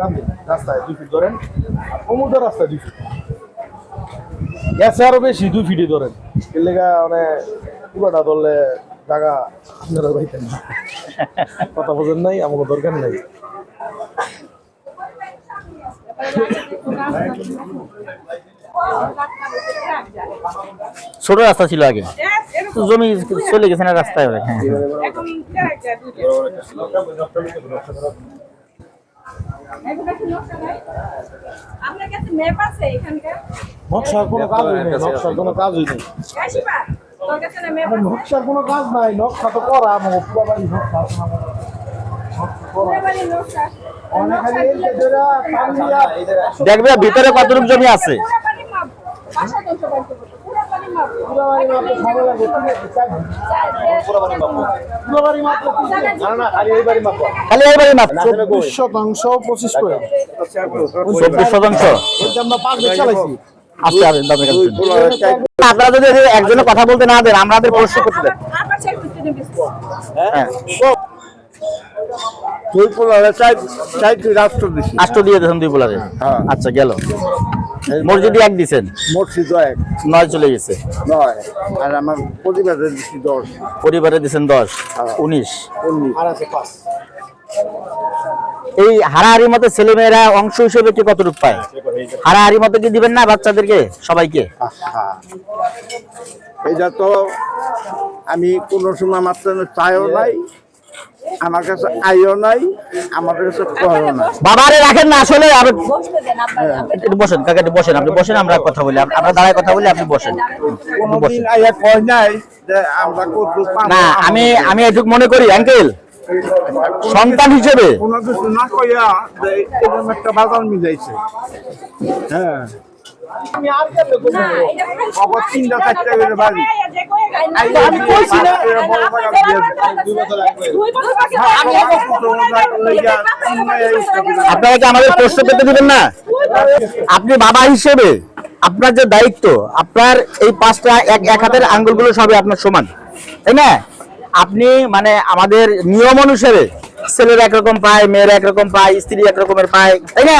টান রাস্তায় ফিট ধরেন। ফিট। গেছে আরও বেশি, দুই ফিটই ধরেন মানে পুরোটা ধরলে জায়গা আপনারা পাইতেন না কথা বোঝেন নাই, আমাকে দরকার নাই ছোট রাস্তা ছিল আগে জমি চলে গেছে না রাস্তায় হ্যাঁ হ্যাঁ। আপনার কাছে ম্যাপ আছে এখানকার? নকশার কোনো কাজ নেই নকশার কোনো কাজই নেই। নকশার কোনো কাজ নাই নকশা তো করা নকশা দেখবে ভিতরে কতটুকু জমি আছে? খালি এই বাড়ি মাত্র খালি এইবারই মাত্র চব্বিশ শতাংশ পঁচিশ করে। চব্বিশ শতাংশ? আমরা পাঁচ বছর চালাইছি আস্তে আস্তে দামের কাছে আপনারা যদি একজনে কথা বলতে না দেন আমাদের প্রশ্ন করতে দেন। হ্যাঁ। দুই পোলারে চাই চাই রাষ্ট্র দিছি। আষ্ট দিয়ে দিয়েছেন দুই পোলারে আচ্ছা গেল। মসজিদে এক দিছেন? মসজিদ এক। নয় চলে গেছে? নয়। আর আমার প্রতিবাদে দিছি দশ। পরিবারে দিছেন দশ? উনিশ? উনিশ। আর আছে পাঁচ। এই হারাহারি মতে ছেলে মেয়েরা অংশ হিসেবে কি কতটুকু পায়? হারাহারি মতে কি দিবেন না বাচ্চাদেরকে সবাইকে। এটা তো আমি কোনো সময় মাত্র চাইও নাই আমার কাছে আইও নাই আমার কাছে কয়ও নাই বাবারে রাখেন না আসলে একটু বসেন কাকা একটু বসেন আপনি বসেন আমরা কথা বলি আমরা দাঁড়ায় কথা বলি আপনি বসেন। বসেন কোনোদিন আইয়া কয় নাই যে আমরা না আমি আমি এটুক মনে করি আঙ্কেল। সন্তান হিসেবে। কোনো কিছু না কইয়া এরকম একটা বাজার মিলাইছে। হ্যাঁ। আবার তিনটা চারটা করে বাড়ি। আমি কইছি না। আপনারা কি আমাদের প্রশ্ন পেতে দিবেন না আপনি বাবা হিসেবে আপনার যে দায়িত্ব আপনার এই পাঁচটা এক এক হাতের আঙ্গুলগুলো সবই আপনার সমান তাই না আপনি মানে আমাদের নিয়ম অনুসারে ছেলেরা একরকম পায় মেয়েরা একরকম পায় স্ত্রী একরকমের পায় তাই না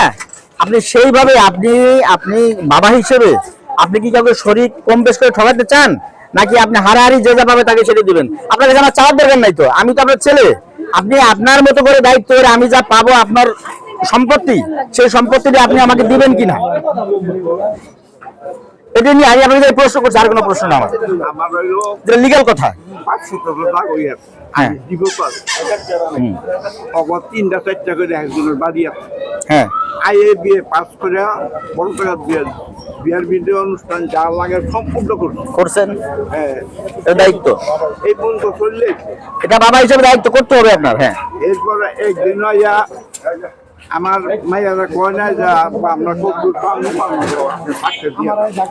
আপনি সেইভাবে আপনি আপনি বাবা হিসেবে আপনি কি কাউকে শরীর কম বেশ করে ঠকাতে চান নাকি আপনি হারাহারি যে যা পাবে তাকে সেটা দিবেন? কাছে আমার চাওয়ার দরকার নাই তো। আমি তো আপনার ছেলে। আপনি আপনার মতো করে দায়িত্ব করে আমি যা পাবো আপনার সম্পত্তি সেই সম্পত্তিটা আপনি আমাকে দিবেন কিনা? এটা নিয়ে আমি আপনাদের প্রশ্ন করছি আর কোনো প্রশ্ন না আমার। যেটা লিগাল কথা। হয়ে। হ্যাঁ। তিনটা চারটা করে একজনের বাড়ি আছে। হ্যাঁ। আইএ বিয়ে পাস করে বড় টাকা বিয়ে বিয়ার বিয়ে অনুষ্ঠান যা লাগে সম্পূর্ণ করছে। করছেন? হ্যাঁ। দায়িত্ব? এই পর্যন্ত চললে এটা বাবা হিসেবে দায়িত্ব করতে হবে আপনার হ্যাঁ। এরপরে একদিন ইয়া আমার মাইয়ারা কয় না যে আমরা পাবো থাকতে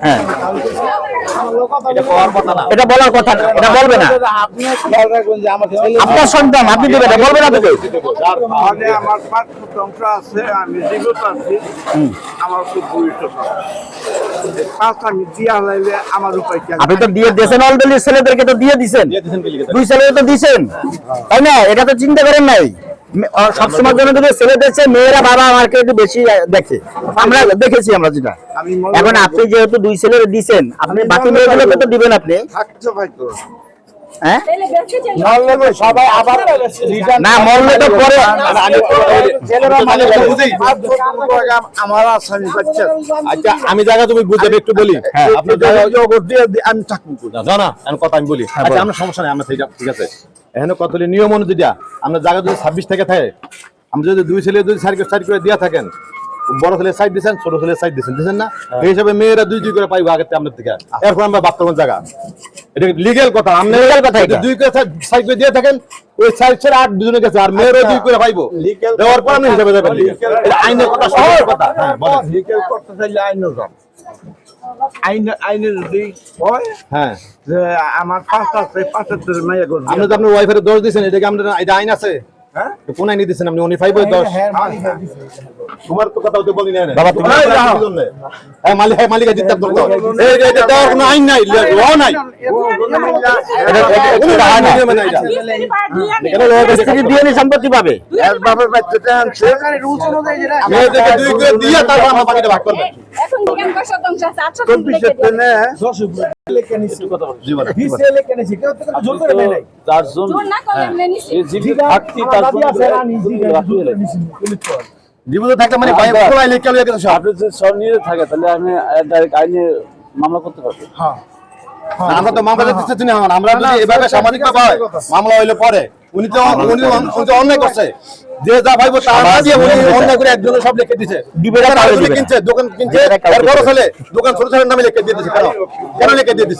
হ্যাঁ। এটা বলার কথা না। এটা বলবে না আপনি খেয়াল রাখবেন যে আমার ছেলে আপনার সন্তান আপনি দেবেন বলবে না তো আমার পাঁচ শতাংশ আছে আমি জীবিত আছি আমার খুব আপনি তো দিয়ে দিয়েছেন অলরেডি ছেলেদেরকে তো দিয়ে দিছেন দুই ছেলেকে তো দিছেন তাই না? এটা তো চিন্তা করেন নাই। সবসময় জন্য যদি ছেলে দেখছে মেয়েরা বাবা আমাকে একটু বেশি দেখে। আমরা দেখেছি আমরা যেটা। এখন আপনি যেহেতু দুই ছেলে দিচ্ছেন আপনি বাকি মেয়েগুলোকে তো দিবেন আপনি। হ্যাঁ? তাহলে ব্যবসা চাই নললে সবাই আবার না মরলে তো পরে ছেলেরা মানে আমার আসামি পাচ্ছে আচ্ছা আমি জায়গা তুমি বুঝতে একটু বলি। হ্যাঁ, আপনি আমি থাকব না না আমি কথা আমি বলি। আচ্ছা আমরা সমস্যা নেই আমরা ঠিক আছে- এখানে কত নিয়ম অনুযায়ী দিয়া। আমরা জায়গা যদি ছাব্বিশ থেকে থাকে আমরা যদি দুই ছেলে যদি সাইড সাইড করে দিয়া থাকেন বড় ছেলে সাইড দিচ্ছেন ছোট ছেলে সাইড দিচ্ছেন দিচ্ছেন না? এই হিসাবে মেয়েরা দুই দুই করে পাইবো আগের থেকে আমাদের থেকে এরপর আমরা করব জায়গা। এটা কথা? কথা এটা। দুই করে সাইড করে দিয়ে থাকেন ওই সাইড ছেড়ে আট দুজনে গেছে আর মেয়েরও দুই করে পাইবো। দেওয়ার পর আপনি হিসাবে দেবেন। এটা আইনের কথা সহজ কথা। করতে চাইলে আইন যাও আইনে যদি যে আমার পাঁচ আছে পাঁচের মাইয়া আপনি তো আপনার ওয়াইফাই দোষ দিচ্ছেন এটা কি আপনার এটা আইন আছে? হ্যাঁ? কোনায় নিয়ে দিচ্ছেন আপনি উনি ফাইভ দশ হ্যাঁ মালিক হ্যাঁ দিছে। তোমার তো কথা তো বলি না বাবা, তুমি- এই যাও। হ্যাঁ মালিক হ্যাঁ মালিক জিততে করতে এই যে এটা কোনো আইন নাই ল নাই কোনো হয়। কেন সম্পত্তি পাবে দিয়ে তারপর আমরা বাকিটা ভাগ করবেন এখন থাকলে মানে আপনি যদি সব নিয়ে থাকে তাহলে আমি ডাইরেক্ট আইনে মামলা করতে পারব। হ্যাঁ। না, আমরা তো মামলা দিতেছি না এখন। আমরা যদি এভাবে সামাজিক ভাবে হয়, মামলা হইলে পরে উনি তো উনি তো অন্যায় করছে। যে যা ভাইব তার না দিয়ে উনি অন্যায় করে একজনের সব লিখে দিছে। না, আরেকজনে কিনছে দোকান কিনছে না, বড় ছেলে দোকান ছোট ছেলের নামে লিখে দিয়ে দিছে কেন? কেন লিখে দিয়ে দিছে?